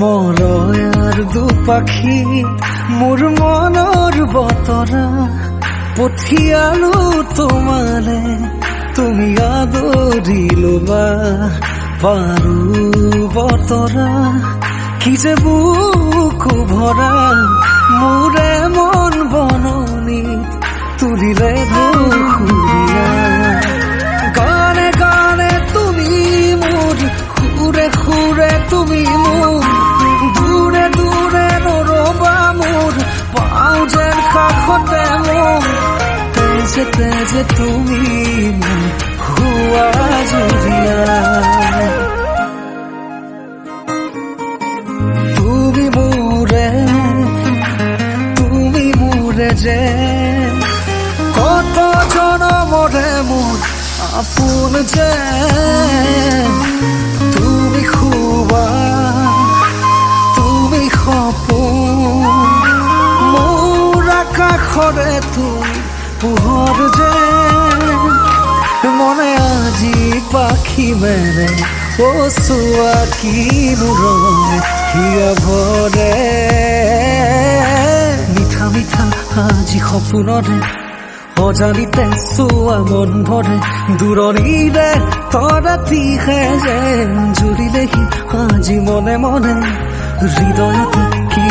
মলয়াৰ দুপাখি মোৰ মনৰ বতৰা পঠিয়ালো তোমালে তুমি আদৰি ল'বা পাৰো বতৰা কি যে বুকু ভৰা মোৰে মন বননি, তুলিলে ধুৰীয়া গানে গানে তুমি মোৰ সুৰে সুৰে তুমি মোৰ তেজে তেজে তুমি হোৱা জুৰিয়া তুমি মোৰে তুমি মোৰে যে কত জনমৰে মোৰ আপোন যে। তুমি খুবা, তুমি সপোন মোৰ আকাশৰে তুমি পোহৰ যে মনে আজি পাখি মেৰে ও চোৱা কি হিয়া ভৰে। মিঠা মিঠা আজি সপোনৰে অজানিতে চোৱা মন ভৰে। দূৰণিৰে তৰাতিহে যেন জুৰিলেহি আজি মনে মনে, হৃদয়তে কি